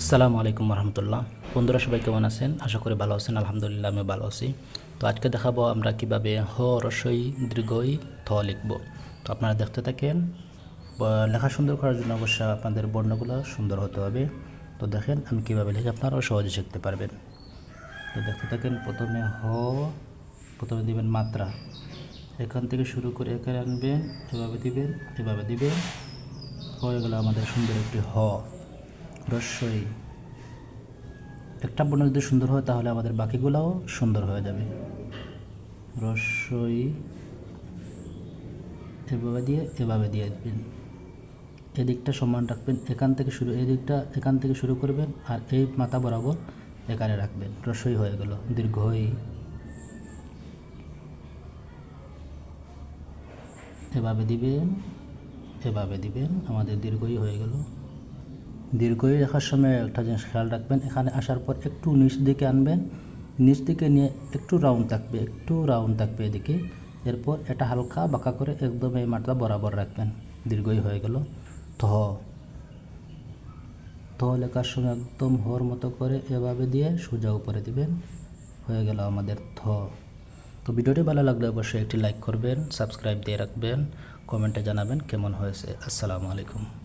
আসসালামু আলাইকুম রহমতুল্লাহ বন্ধুরা, সবাই কেমন আছেন? আশা করি ভালো আছেন। আলহামদুলিল্লাহ আমি ভালো আছি। তো আজকে দেখাবো আমরা কীভাবে হ রসই দীর্ঘই থ লিখব। তো আপনারা দেখতে থাকেন। লেখা সুন্দর করার জন্য অবশ্যই আপনাদের বর্ণগুলো সুন্দর হতে হবে। তো দেখেন, আমি কীভাবে লিখে আপনারাও সহজে শিখতে পারবেন। তো দেখতে থাকেন, প্রথমে হ, প্রথমে দিবেন মাত্রা। এখান থেকে শুরু করে এখানে আনবেন এভাবে দিবেন এভাবে দিবেন। হয়ে গেল আমাদের সুন্দর একটি হ। রস্যই একটা বর্ণ যদি সুন্দর হয়, তাহলে আমাদের বাকিগুলোও সুন্দর হয়ে যাবে। রস্যই এভাবে দিয়ে এভাবে দিয়ে দেবেন এদিকটা সমান রাখবেন, এখান থেকে শুরু, এদিকটা এখান থেকে শুরু করবেন, আর এই মাথা বরাবর এখানে রাখবেন। রসই হয়ে গেল, দীর্ঘই। এভাবে দিবেন এভাবে দিবেন, আমাদের দীর্ঘই হয়ে গেল। দীর্ঘই রাখার সময় একটা জিনিস খেয়াল রাখবেন। এখানে আসার পর একটু নিচ দিকে আনবেন। নিচ দিকে নিয়ে একটু রাউন্ড থাকবে, একটু রাউন্ড থাকবে এদিকে। এরপর এটা হালকা বাঁকা করে একদম এই মাঠটা বরাবর রাখবেন। দীর্ঘই হয়ে গেল। থ থ লেখার সময় একদম হর মতো করে এভাবে দিয়ে সোজা উপরে দিবেন। হয়ে গেল আমাদের থ তো ভিডিওটি ভালো লাগলে অবশ্যই একটি লাইক করবেন, সাবস্ক্রাইব দিয়ে রাখবেন, কমেন্টে জানাবেন কেমন হয়েছে। আসসালামু আলাইকুম।